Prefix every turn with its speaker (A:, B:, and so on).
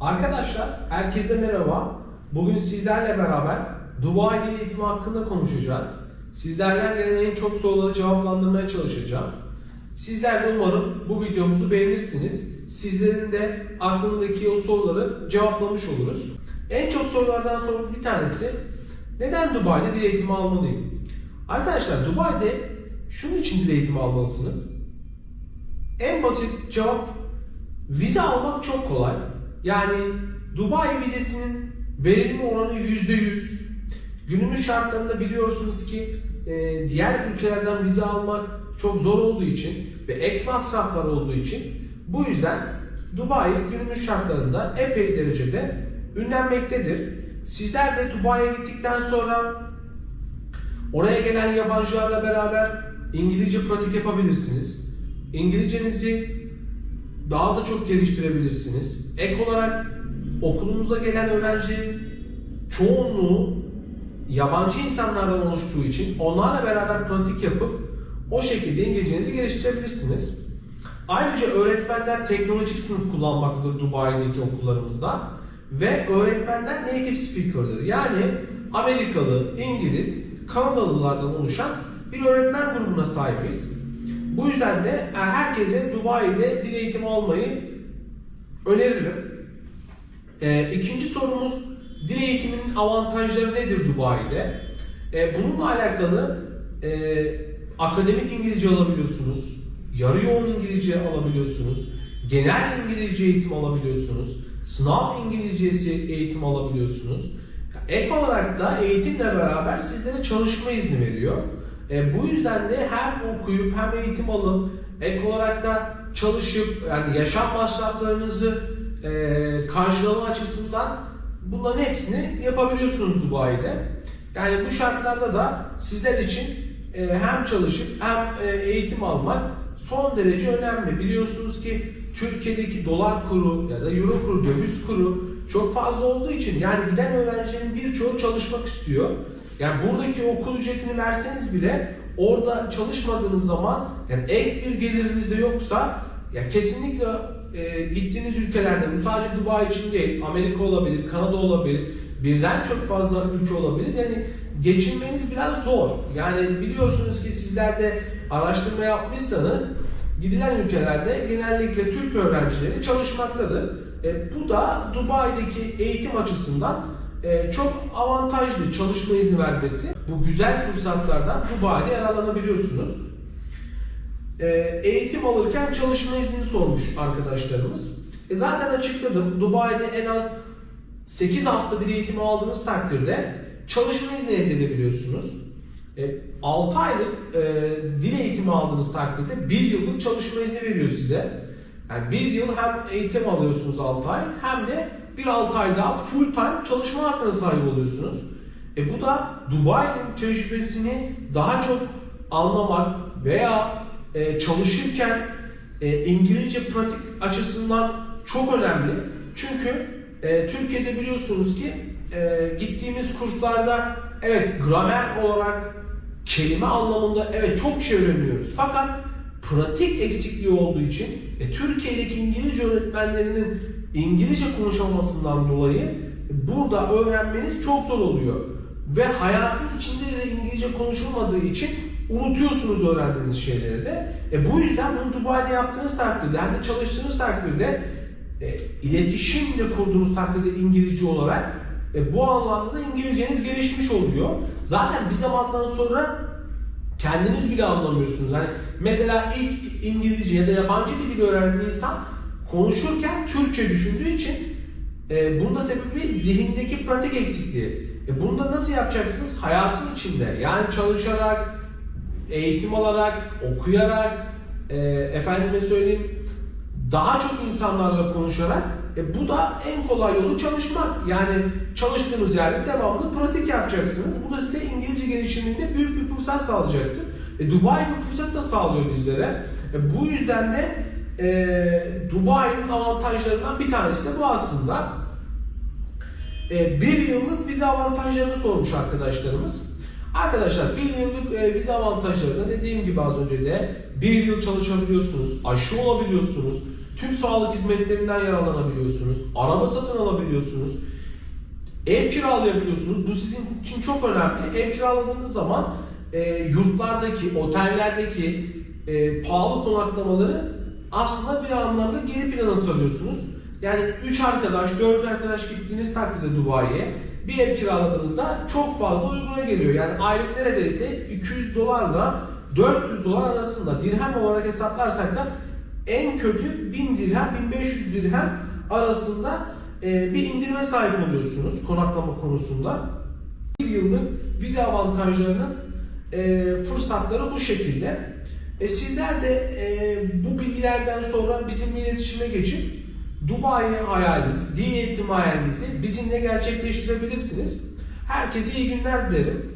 A: Arkadaşlar herkese merhaba. Bugün sizlerle beraber Dubai Dil Eğitimi hakkında konuşacağız. Sizlerden gelen en çok soruları cevaplandırmaya çalışacağım. Sizler de umarım bu videomuzu beğenirsiniz. Sizlerin de aklındaki o soruları cevaplamış oluruz. En çok sorulardan sonra bir tanesi neden Dubai'de dil eğitimi almalıyım? Arkadaşlar Dubai'de şunun için dil eğitimi almalısınız. En basit cevap vize almak çok kolay. Yani Dubai vizesinin verilme oranı %100. Günümüz şartlarında biliyorsunuz ki e, diğer ülkelerden vize almak çok zor olduğu için ve ek masraflar olduğu için bu yüzden Dubai günümüz şartlarında epey derecede ünlenmektedir. Sizler de Dubai'ye gittikten sonra Oraya gelen yabancılarla beraber İngilizce pratik yapabilirsiniz. İngilizcenizi daha da çok geliştirebilirsiniz. Ek olarak okulumuza gelen öğrenci çoğunluğu yabancı insanlardan oluştuğu için onlarla beraber pratik yapıp o şekilde İngilizcenizi geliştirebilirsiniz. Ayrıca öğretmenler teknolojik sınıf kullanmaktadır Dubai'deki okullarımızda ve öğretmenler native speaker'dır. Yani Amerikalı, İngiliz, Kanadalılardan oluşan bir öğretmen grubuna sahibiz. Bu yüzden de herkese Dubai'de dil eğitimi almayı öneririm. Ee, ikinci sorumuz dil eğitiminin avantajları nedir Dubai'de? Ee, bununla alakalı e, akademik İngilizce alabiliyorsunuz, yarı yoğun İngilizce alabiliyorsunuz, genel İngilizce eğitim alabiliyorsunuz, sınav İngilizcesi eğitim alabiliyorsunuz. Ek olarak da eğitimle beraber sizlere çalışma izni veriyor. E, bu yüzden de hem okuyup hem eğitim alıp ek olarak da çalışıp yani yaşam masraflarınızı e, karşılama açısından bunların hepsini yapabiliyorsunuz Dubai'de. Yani bu şartlarda da sizler için e, hem çalışıp hem e, eğitim almak son derece önemli. Biliyorsunuz ki Türkiye'deki dolar kuru ya da euro kuru, döviz kuru çok fazla olduğu için yani giden öğrencilerin birçoğu çalışmak istiyor. Yani buradaki okul ücretini verseniz bile orada çalışmadığınız zaman yani ek bir geliriniz de yoksa ya kesinlikle e, gittiğiniz ülkelerde bu sadece Dubai için değil Amerika olabilir, Kanada olabilir birden çok fazla ülke olabilir. Yani geçinmeniz biraz zor. Yani biliyorsunuz ki sizler de araştırma yapmışsanız gidilen ülkelerde genellikle Türk öğrencileri çalışmaktadır. E, bu da Dubai'deki eğitim açısından e, çok avantajlı çalışma izni vermesi. Bu güzel fırsatlardan Dubai'de yararlanabiliyorsunuz. E, eğitim alırken çalışma iznini sormuş arkadaşlarımız. E, zaten açıkladım. Dubai'de en az 8 hafta dil eğitimi aldığınız takdirde çalışma izni elde edebiliyorsunuz. E, 6 aylık e, dil eğitimi aldığınız takdirde 1 yıllık çalışma izni veriyor size. Yani bir yıl hem eğitim alıyorsunuz 6 ay hem de bir 6 ay daha full time çalışma hakkına sahip oluyorsunuz. E bu da Dubai'nin tecrübesini daha çok anlamak veya e, çalışırken e, İngilizce pratik açısından çok önemli. Çünkü e, Türkiye'de biliyorsunuz ki e, gittiğimiz kurslarda evet gramer olarak kelime anlamında evet çok şey öğreniyoruz. Fakat pratik eksikliği olduğu için e, Türkiye'deki İngilizce öğretmenlerinin İngilizce konuşamamasından dolayı burada öğrenmeniz çok zor oluyor. Ve hayatın içinde de İngilizce konuşulmadığı için unutuyorsunuz öğrendiğiniz şeyleri de. E, bu yüzden bunu Dubai'de yaptığınız takdirde, hem çalıştığınız takdirde e, iletişimle kurduğunuz takdirde İngilizce olarak e, bu anlamda da İngilizceniz gelişmiş oluyor. Zaten bir zamandan sonra kendiniz bile anlamıyorsunuz. Yani mesela ilk İngilizce ya da yabancı bir dil öğrenen insan konuşurken Türkçe düşündüğü için e, bunda sebebi zihindeki pratik eksikliği. E, bunu da nasıl yapacaksınız? Hayatın içinde. Yani çalışarak, eğitim alarak, okuyarak, e, efendime söyleyeyim daha çok insanlarla konuşarak e, bu da en kolay yolu çalışmak. Yani çalıştığınız yerde devamlı pratik yapacaksınız. Bu da size İngilizce gelişiminde büyük bir fırsat sağlayacaktır. E, Dubai bu fırsat da sağlıyor bizlere. E, bu yüzden de e, Dubai'nin avantajlarından bir tanesi de bu aslında. E, bir yıllık vize avantajlarını sormuş arkadaşlarımız. Arkadaşlar bir yıllık e, vize avantajlarında dediğim gibi az önce de bir yıl çalışabiliyorsunuz, aşı olabiliyorsunuz, tüm sağlık hizmetlerinden yararlanabiliyorsunuz. Araba satın alabiliyorsunuz. Ev kiralayabiliyorsunuz. Bu sizin için çok önemli. Ev kiraladığınız zaman e, yurtlardaki, otellerdeki e, pahalı konaklamaları aslında bir anlamda geri plana salıyorsunuz. Yani 3 arkadaş, 4 arkadaş gittiğiniz takdirde Dubai'ye bir ev kiraladığınızda çok fazla uyguna geliyor. Yani aylık neredeyse 200 dolarla 400 dolar arasında dirhem olarak hesaplarsak da en kötü 1000 dirhem 1500 dirhem arasında e, bir indirime sahip oluyorsunuz konaklama konusunda. Bir yıllık vize avantajlarının e, fırsatları bu şekilde. E, sizler de e, bu bilgilerden sonra bizimle iletişime geçip Dubai hayaliniz, din eğitimi hayalinizi bizimle gerçekleştirebilirsiniz. Herkese iyi günler dilerim.